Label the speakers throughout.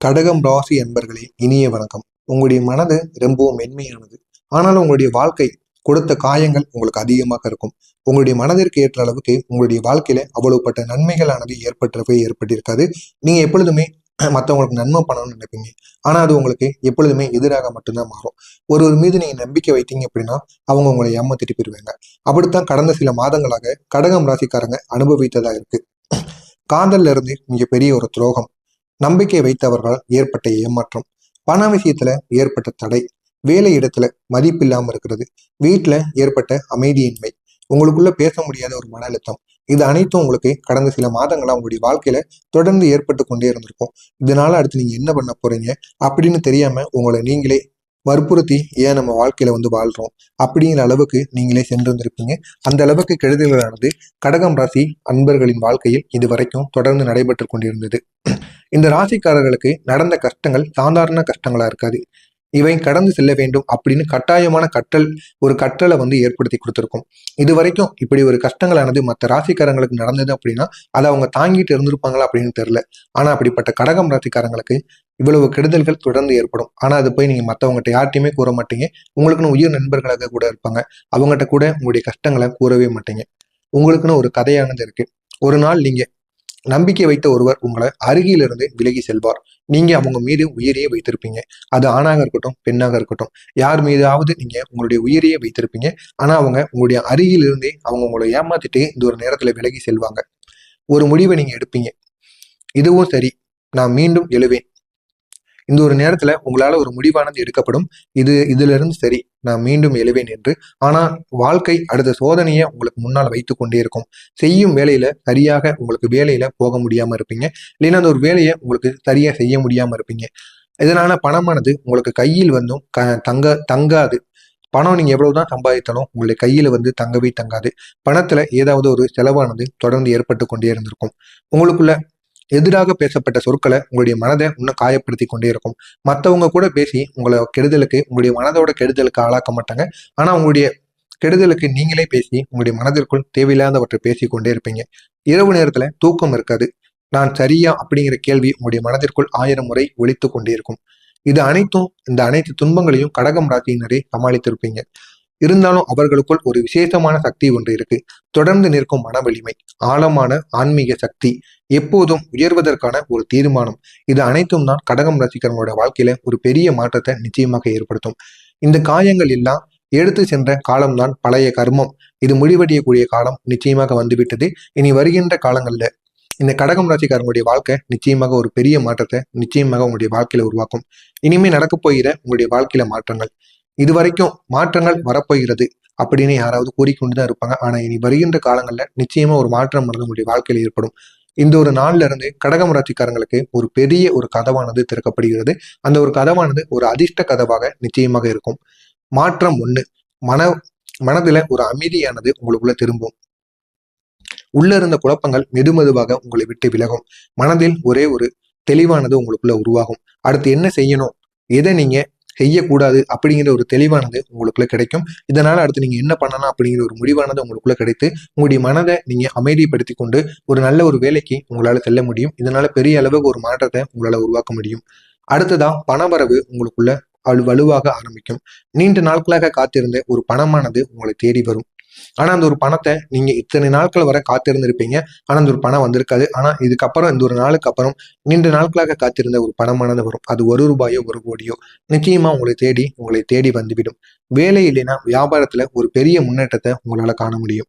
Speaker 1: கடகம் ராசி என்பர்களே இனிய வணக்கம். உங்களுடைய மனது ரொம்பவும் மென்மையானது. ஆனாலும் உங்களுடைய வாழ்க்கை கொடுத்த காயங்கள் உங்களுக்கு அதிகமாக இருக்கும். உங்களுடைய மனதிற்கு ஏற்ற அளவுக்கு உங்களுடைய வாழ்க்கையில அவ்வளவுப்பட்ட நன்மைகளானது ஏற்பட்டவே ஏற்பட்டிருக்காது. நீங்க எப்பொழுதுமே மற்றவங்களுக்கு நன்மை பண்ணணும்னு நினைப்பீங்க. ஆனா அது உங்களுக்கு எப்பொழுதுமே எதிராக மட்டும்தான் மாறும். ஒருவர் மீது நீங்க நம்பிக்கை வைத்தீங்க அப்படின்னா அவங்க உங்களை ஏமாத்திட்டு போயிருவாங்க. அப்படித்தான் கடந்த சில மாதங்களாக கடகம் ராசிக்காரங்க அனுபவித்ததா இருக்கு. காதல்ல இருந்து மிகப்பெரிய ஒரு துரோகம். நம்பிக்கை வைத்தவர்களால் ஏற்பட்ட ஏமாற்றம் பண விஷயத்துல ஏற்பட்ட தடை வேலை இடத்துல மதிப்பு இல்லாம இருக்கிறது வீட்டுல ஏற்பட்ட அமைதியின்மை உங்களுக்குள்ள பேச முடியாத ஒரு மன அழுத்தம் இது அனைத்தும் உங்களுக்கு கடந்த சில மாதங்களா உங்களுடைய வாழ்க்கையில தொடர்ந்து ஏற்பட்டு கொண்டே இருந்திருக்கும். இதனால அடுத்து நீங்க என்ன பண்ண போறீங்க அப்படின்னு தெரியாம உங்களை நீங்களே வற்புறுத்தி ஏன் நம்ம வாழ்க்கையில வந்து வாழ்றோம்? அப்படிங்கிற அளவுக்கு நீங்களே சென்றிருந்திருப்பீங்க. அந்த அளவுக்கு கெடுதல்களானது கடகம் ராசி அன்பர்களின் வாழ்க்கையில் இதுவரைக்கும் தொடர்ந்து நடைபெற்று கொண்டிருந்தது. இந்த ராசிக்காரர்களுக்கு நடந்த கஷ்டங்கள் சாதாரண கஷ்டங்களா இருக்காது. இவன் கடந்து செல்ல வேண்டும் அப்படின்னு கட்டாயமான கற்றல் ஒரு கற்றலை வந்து ஏற்படுத்தி கொடுத்துருக்கும். இது வரைக்கும் இப்படி ஒரு கஷ்டங்களானது மற்ற ராசிக்காரங்களுக்கு நடந்தது அப்படின்னா அதை அவங்க தாங்கிட்டு இருந்திருப்பாங்களா அப்படின்னு தெரியல. ஆனா அப்படிப்பட்ட கடகம் ராசிக்காரங்களுக்கு இவ்வளவு கெடுதல்கள் தொடர்ந்து ஏற்படும். ஆனா அது போய் நீங்க மற்றவங்ககிட்ட யார்ட்டையுமே கூற மாட்டீங்க. உங்களுக்குன்னு உயிர் நண்பர்களாக கூட இருப்பாங்க. அவங்ககிட்ட கூட உங்களுடைய கஷ்டங்களை கூறவே மாட்டீங்க. உங்களுக்குன்னு ஒரு கதையானது இருக்கு. ஒரு நாள் நீங்க நம்பிக்கை வைத்த ஒருவர் உங்களை அருகிலிருந்து விலகி செல்வார். நீங்கள் அவங்க மீது உயிரையே வைத்திருப்பீங்க. அது ஆணாக இருக்கட்டும் பெண்ணாக இருக்கட்டும். யார் மீதாவது நீங்கள் உங்களுடைய உயிரையே வைத்திருப்பீங்க. ஆனால் அவங்க உங்களுடைய அருகிலிருந்தே அவங்க உங்களை ஏமாத்திட்டு இந்த ஒரு நேரத்தில் விலகி செல்வாங்க. ஒரு முடிவை நீங்கள் எடுப்பீங்க. இதுவும் சரி. நான் மீண்டும் எழுவேன். இந்த ஒரு நேரத்துல உங்களால ஒரு முடிவானது எடுக்கப்படும். இது இதுல இருந்து சரி நான் மீண்டும் எழுவேன் என்று. ஆனா வாழ்க்கை அடுத்த சோதனையை உங்களுக்கு முன்னால் வைத்து கொண்டே இருக்கும். செய்யும் வேலையில சரியாக உங்களுக்கு வேலையில போக முடியாம இருப்பீங்க. இல்லைன்னா அந்த ஒரு வேலையை உங்களுக்கு சரியா செய்ய முடியாம இருப்பீங்க. இதனால பணமானது உங்களுக்கு கையில் வந்தும் க தங்க தங்காது. பணம் நீங்க எவ்வளவுதான் சம்பாதித்தாலும் உங்களுடைய கையில வந்து தங்கவே தங்காது. பணத்துல ஏதாவது ஒரு செலவானது தொடர்ந்து ஏற்பட்டு கொண்டே இருந்திருக்கும். உங்களுக்குள்ள எதிராக பேசப்பட்ட சொற்களை உங்களுடைய மனதை இன்னும் காயப்படுத்தி கொண்டே இருக்கும். மற்றவங்க கூட பேசி உங்களை கெடுதலுக்கு உங்களுடைய மனதோட கெடுதலுக்கு ஆளாக்க மாட்டாங்க. ஆனா உங்களுடைய கெடுதலுக்கு நீங்களே பேசி உங்களுடைய மனதிற்குள் தேவையில்லாதவற்றை பேசி கொண்டே இருப்பீங்க. இரவு நேரத்துல தூக்கம் இருக்காது. நான் சரியா அப்படிங்கிற கேள்வி உங்களுடைய மனதிற்குள் ஆயிரம் முறை ஒழித்து கொண்டே இருக்கும். இது அனைத்தும் இந்த அனைத்து துன்பங்களையும் கடகம் ராசியினரே சமாளித்திருப்பீங்க. இருந்தாலும் அவர்களுக்குள் ஒரு விசேஷமான சக்தி ஒன்று இருக்கு. தொடர்ந்து நிற்கும் மன வலிமை ஆழமான ஆன்மீக சக்தி எப்போதும் உயர்வதற்கான ஒரு தீர்மானம். இது அனைத்தும் தான் கடகம் ரசிகர்களோட வாழ்க்கையில ஒரு பெரிய மாற்றத்தை நிச்சயமாக ஏற்படுத்தும். இந்த காயங்கள் எல்லாம் எடுத்து சென்ற காலம்தான் பழைய கர்மம். இது முடிவடையக்கூடிய காலம் நிச்சயமாக வந்துவிட்டது. இனி வருகின்ற காலங்கள்ல இந்த கடகம் ராசிக்காரங்களுடைய வாழ்க்கை நிச்சயமாக ஒரு பெரிய மாற்றத்தை நிச்சயமாக உங்களுடைய வாழ்க்கையில உருவாக்கும். இனிமே நடக்க போகிற உங்களுடைய வாழ்க்கையில மாற்றங்கள். இதுவரைக்கும் மாற்றங்கள் வரப்போகிறது அப்படின்னு யாராவது கூறிக்கொண்டுதான் இருப்பாங்க. ஆனா இனி வருகின்ற காலங்கள்ல நிச்சயமா ஒரு மாற்றம் நடந்து உங்களுடைய வாழ்க்கையில் ஏற்படும். இந்த ஒரு நாள்ல இருந்து கடகம் ராசிக்காரங்களுக்கு ஒரு பெரிய ஒரு கதவானது திறக்கப்படுகிறது. அந்த ஒரு கதவானது ஒரு அதிர்ஷ்ட கதவாக நிச்சயமாக இருக்கும். மாற்றம் ஒண்ணு. மன மனதுல ஒரு அமைதியானது உங்களுக்குள்ள திரும்பும். உள்ள இருந்த குழப்பங்கள் மெதுமெதுவாக உங்களை விட்டு விலகும். மனதில் ஒரே ஒரு தெளிவானது உங்களுக்குள்ள உருவாகும். அடுத்து என்ன செய்யணும்? எதை நீங்க செய்யக்கூடாது அப்படிங்கிற ஒரு தெளிவானது உங்களுக்குள்ள கிடைக்கும். இதனால அடுத்து நீங்க என்ன பண்ணலாம் அப்படிங்கிற ஒரு முடிவானது உங்களுக்குள்ள கிடைத்து உங்களுடைய மனதை நீங்க அமைதிப்படுத்தி கொண்டு ஒரு நல்ல ஒரு வேலைக்கு உங்களால செல்ல முடியும். இதனால பெரிய அளவுக்கு ஒரு மாற்றத்தை உங்களால உருவாக்க முடியும். அடுத்ததா பணவரவு உங்களுக்குள்ள வலு வலுவாக ஆரம்பிக்கும். நீண்ட நாட்களாக காத்திருந்த ஒரு பணமானது உங்களை தேடி வரும். ஆனா அந்த ஒரு பணத்தை நீங்க இத்தனை நாட்கள் வரை காத்திருந்திருப்பீங்க. ஆனா அந்த ஒரு பணம் வந்திருக்காது. ஆனா இதுக்கப்புறம் இந்த ஒரு நாளுக்கு அப்புறம் நீண்ட நாட்களாக காத்திருந்த ஒரு பணமானது வரும். அது ஒரு ரூபாயோ ஒரு கோடியோ. நிச்சயமா உங்களை தேடி உங்களை தேடி வந்துவிடும். வேலை இல்லைன்னா வியாபாரத்துல ஒரு பெரிய முன்னேற்றத்தை உங்களால காண முடியும்.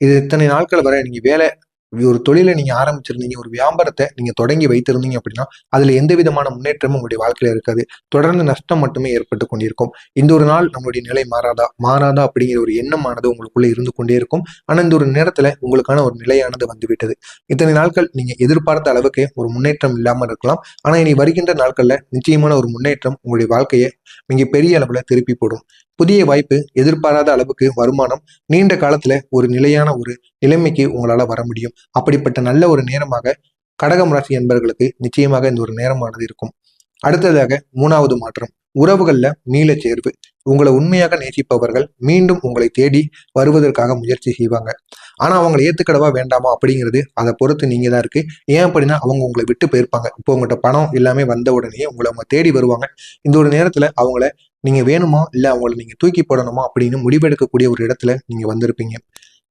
Speaker 1: இது இத்தனை நாட்கள் வரை நீங்க வேலை ஒரு தொழிலை நீங்க ஆரம்பிச்சிருந்தீங்க ஒரு வியாபாரத்தை நீங்க தொடங்கி வைத்திருந்தீங்க அப்படின்னா அதுல எந்த விதமான முன்னேற்றமும் உங்களுடைய வாழ்க்கையில இருக்காது. தொடர்ந்து நஷ்டம் மட்டுமே ஏற்பட்டு கொண்டிருக்கும். இந்த ஒரு நாள் நம்மளுடைய நிலை மாறாதா? மாறாதா அப்படிங்கிற ஒரு எண்ணமானது உங்களுக்குள்ள இருந்து கொண்டே இருக்கும். ஆனா இந்த ஒரு நேரத்துல உங்களுக்கான ஒரு நிலையானது வந்துவிட்டது இத்தனை நாட்கள் நீங்க எதிர்பார்த்த அளவுக்கு ஒரு முன்னேற்றம் இல்லாமல் இருக்கலாம். ஆனா இனி வருகின்ற நாட்கள்ல நிச்சயமான ஒரு முன்னேற்றம் உங்களுடைய வாழ்க்கையை மிக பெரிய அளவுல திருப்பி போடும். புதிய வாய்ப்பு எதிர்பாராத அளவுக்கு வருமானம் நீண்ட காலத்துல ஒரு நிலையான ஒரு நிலைமைக்கு உங்களால வர முடியும். அப்படிப்பட்ட நல்ல ஒரு நேரமாக கடகம் ராசி என்பவர்களுக்கு நிச்சயமாக இந்த ஒரு நேரமானது இருக்கும். அடுத்ததாக மூணாவது மாற்றம். உறவுகள்ல மீள சேர்வு. உங்களை உண்மையாக நேசிப்பவர்கள் மீண்டும் உங்களை தேடி வருவதற்காக முயற்சி செய்வாங்க. ஆனால் அவங்களை ஏத்துக்கிடவா வேண்டாமா அப்படிங்கிறது அதை பொறுத்து நீங்க தான் இருக்கு. ஏன் அப்படின்னா அவங்க உங்களை விட்டு போயிருப்பாங்க. இப்போ உங்கள்கிட்ட பணம் எல்லாமே வந்த உடனே உங்களை அவங்க தேடி வருவாங்க. இந்த ஒரு நேரத்தில் அவங்கள நீங்க வேணுமா? இல்லை அவங்கள நீங்கள் தூக்கி போடணுமா? அப்படின்னு முடிவெடுக்கக்கூடிய ஒரு இடத்துல நீங்க வந்திருப்பீங்க.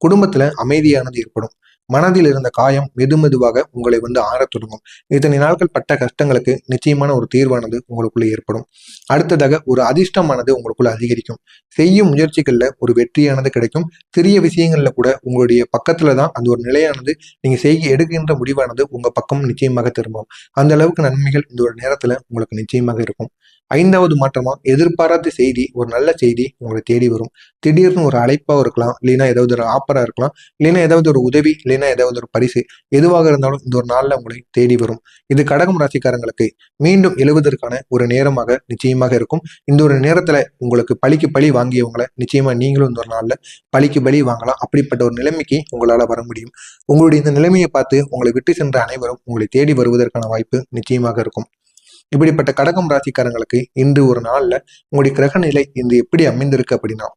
Speaker 1: குடும்பத்துல அமைதியானது ஏற்படும். மனதில் இருந்த காயம் மெதுமெதுவாக உங்களை வந்து ஆறத் தொடங்கும். இத்தனை நாட்கள் பட்ட கஷ்டங்களுக்கு நிச்சயமான ஒரு தீர்வானது உங்களுக்குள்ள ஏற்படும். அடுத்ததாக ஒரு அதிர்ஷ்டமானது உங்களுக்குள்ள அதிகரிக்கும். செய்யும் முயற்சிகள்ல ஒரு வெற்றியானது கிடைக்கும். சிறிய விஷயங்கள்ல கூட உங்களுடைய பக்கத்துல தான் அந்த ஒரு நிலையானது. நீங்க செய்ய எடுக்கின்ற முடிவானது உங்க பக்கம் நிச்சயமாக திரும்பும். அந்த அளவுக்கு நன்மைகள் இந்த ஒரு நேரத்துல உங்களுக்கு நிச்சயமாக இருக்கும். ஐந்தாவது மாற்றமா? எதிர்பாராத செய்தி ஒரு நல்ல செய்தி உங்களை தேடி வரும். திடீர்னு ஒரு அழைப்பாக இருக்கலாம் இல்லைன்னா ஏதாவது ஒரு ஆப்பராக இருக்கலாம் இல்லைன்னா ஏதாவது ஒரு உதவி இல்லைன்னா ஏதாவது ஒரு பரிசு எதுவாக இருந்தாலும் இந்த ஒரு நாளில் உங்களை தேடி வரும். இது கடகம் ராசிக்காரங்களுக்கு மீண்டும் எழுவதற்கான ஒரு நேரமாக நிச்சயமாக இருக்கும். இந்த ஒரு நேரத்தில் உங்களுக்கு பழிக்கு பழி வாங்கியவங்களை நிச்சயமாக நீங்களும் இந்த ஒரு நாளில் பழிக்கு பலி வாங்கலாம். அப்படிப்பட்ட ஒரு நிலைமைக்கு உங்களால் வர முடியும். உங்களுடைய இந்த நிலைமையை பார்த்து உங்களை விட்டு சென்ற அனைவரும் உங்களை தேடி வருவதற்கான வாய்ப்பு நிச்சயமாக இருக்கும். இப்படிப்பட்ட கடகம் ராசிக்காரங்களுக்கு இன்று ஒரு நாள்ல உங்களுடைய கிரக நிலை இன்று எப்படி அமைந்திருக்கு அப்படின்னா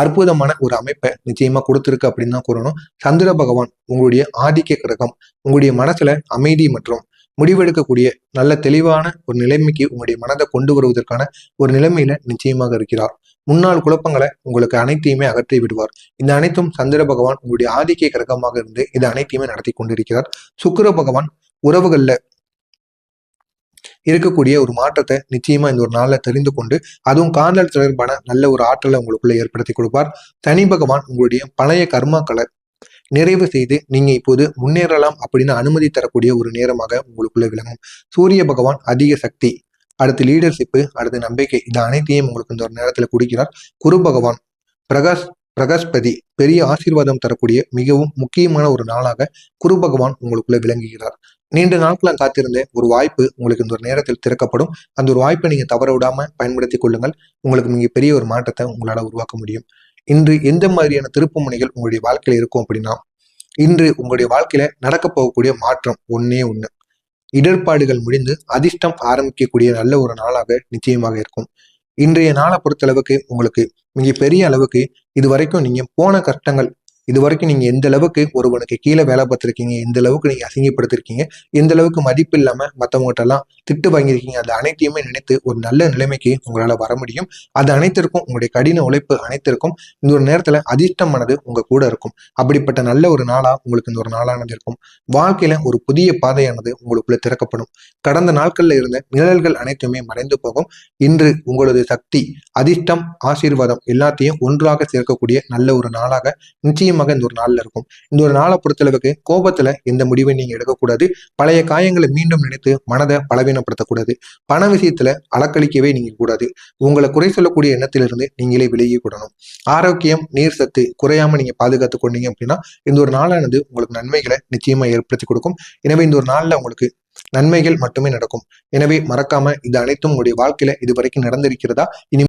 Speaker 1: அற்புதமான ஒரு அமைப்பை நிச்சயமா கொடுத்திருக்கு அப்படின்னு தான் கூறணும். சந்திர பகவான் உங்களுடைய ஆதிக்க கிரகம் உங்களுடைய மனசுல அமைதி மற்றும் முடிவெடுக்கக்கூடிய நல்ல தெளிவான ஒரு நிலைமைக்கு உங்களுடைய மனதை கொண்டு வருவதற்கான ஒரு நிலைமையில நிச்சயமாக இருக்கிறார். முன்னாள் குழப்பங்களை உங்களுக்கு அனைத்தையுமே அகற்றி விடுவார். இந்த அனைத்தும் சந்திர பகவான் உங்களுடைய ஆதிக்க கிரகமாக இருந்து இது அனைத்தையுமே நடத்தி கொண்டிருக்கிறார். சுக்கிர பகவான் உறவுகள்ல இருக்கக்கூடிய ஒரு மாற்றத்தை நிச்சயமா இந்த ஒரு நாளில் தெரிந்து கொண்டு அதுவும் காதல் தொடர்பான நல்ல ஒரு ஆற்றலை உங்களுக்குள்ள ஏற்படுத்தி கொடுப்பார். தனி பகவான் உங்களுடைய பழைய கர்மாக்களை நிறைவு செய்து நீங்க இப்போது முன்னேறலாம் அப்படின்னு அனுமதி தரக்கூடிய ஒரு நேரமாக உங்களுக்குள்ள விளங்கும். சூரிய பகவான் அதிக சக்தி அடுத்து லீடர்ஷிப்பு அடுத்து நம்பிக்கை இது அனைத்தையும் உங்களுக்கு இந்த ஒரு நேரத்தில் குடிக்கிறார். குரு பகவான் பிரகாஷ் பிரகஸ்பதி பெரிய ஆசீர்வாதம் தரக்கூடிய மிகவும் முக்கியமான ஒரு நாளாக குரு பகவான் உங்களுக்குள்ள விளங்குகிறார். நீண்ட நாட்களாக காத்திருந்த ஒரு வாய்ப்பு உங்களுக்கு இந்த ஒரு நேரத்தில் திறக்கப்படும். அந்த ஒரு வாய்ப்பை நீங்க தவற விடாம பயன்படுத்திக் கொள்ளுங்கள். உங்களுக்கு மிக பெரிய ஒரு மாற்றத்தை உங்களால உருவாக்க முடியும். இன்று எந்த மாதிரியான திருப்பு முனைகள் உங்களுடைய வாழ்க்கையில இருக்கும் அப்படின்னா இன்று உங்களுடைய வாழ்க்கையில நடக்க போகக்கூடிய மாற்றம் ஒன்னே ஒண்ணு. இடர்பாடுகள் முடிந்து அதிர்ஷ்டம் ஆரம்பிக்கக்கூடிய நல்ல ஒரு நாளாக நிச்சயமாக இருக்கும். இன்றைய நாளை பொறுத்த அளவுக்கு உங்களுக்கு மிக பெரிய அளவுக்கு இது வரைக்கும் நீங்க போன கஷ்டங்கள் இது வரைக்கும் நீங்க எந்த அளவுக்கு ஒருவனுக்கு கீழே வேலை பார்த்துருக்கீங்க எந்த அளவுக்கு நீங்க அசிங்கப்படுத்திருக்கீங்க எந்த அளவுக்கு மதிப்பு இல்லாம மத்தவங்ககிட்டலாம் திட்டு வாங்கியிருக்கீங்க அது அனைத்தையுமே நினைத்து ஒரு நல்ல நிலைமைக்கு உங்களால வர முடியும். அது அனைத்திற்கும் உங்களுடைய கடின உழைப்பு அனைத்திற்கும் இந்த ஒரு நேரத்துல அதிர்ஷ்டமானது உங்க கூட இருக்கும். அப்படிப்பட்ட நல்ல ஒரு நாளா உங்களுக்கு இந்த ஒரு நாளானது இருக்கும். வாழ்க்கையில ஒரு புதிய பாதையானது உங்களுக்குள்ள திறக்கப்படும். கடந்த நாட்கள்ல இருந்த நிழல்கள் அனைத்துமே மறைந்து போகும். இன்று உங்களது சக்தி அதிர்ஷ்டம் ஆசீர்வாதம் எல்லாத்தையும் ஒன்றாக சேர்க்கக்கூடிய நல்ல ஒரு நாளாக நிச்சயம் நிச்சயமாக இந்த ஒரு நாளில் இருக்கும். இந்த ஒரு நாளை பொறுத்தளவுக்கு கோபத்தில் எந்த முடிவை நீங்கள் எடுக்கக்கூடாது. பழைய காயங்களை மீண்டும் நினைத்து மனதை பலவீனப்படுத்தக்கூடாது. பண விஷயத்தில் அலக்களிக்கவே நீங்கள் கூடாது. உங்களை குறை சொல்லக்கூடிய எண்ணத்திலிருந்து நீங்களே விலகி கூடணும் ஆரோக்கியம் நீர் சத்து குறையாமல் நீங்கள் பாதுகாத்து கொண்டீங்க அப்படின்னா இந்த ஒரு நாளானது உங்களுக்கு நன்மைகளை நிச்சயமாக ஏற்படுத்தி கொடுக்கும். எனவே இந்த ஒரு நாளில் உங்களுக்கு நன்மைகள் மட்டுமே நடக்கும். எனவே மறக்காம இது அனைத்தும் உங்களுடைய வாழ்க்கையில இது வரைக்கும் நடந்திருக்கிறதா? இனி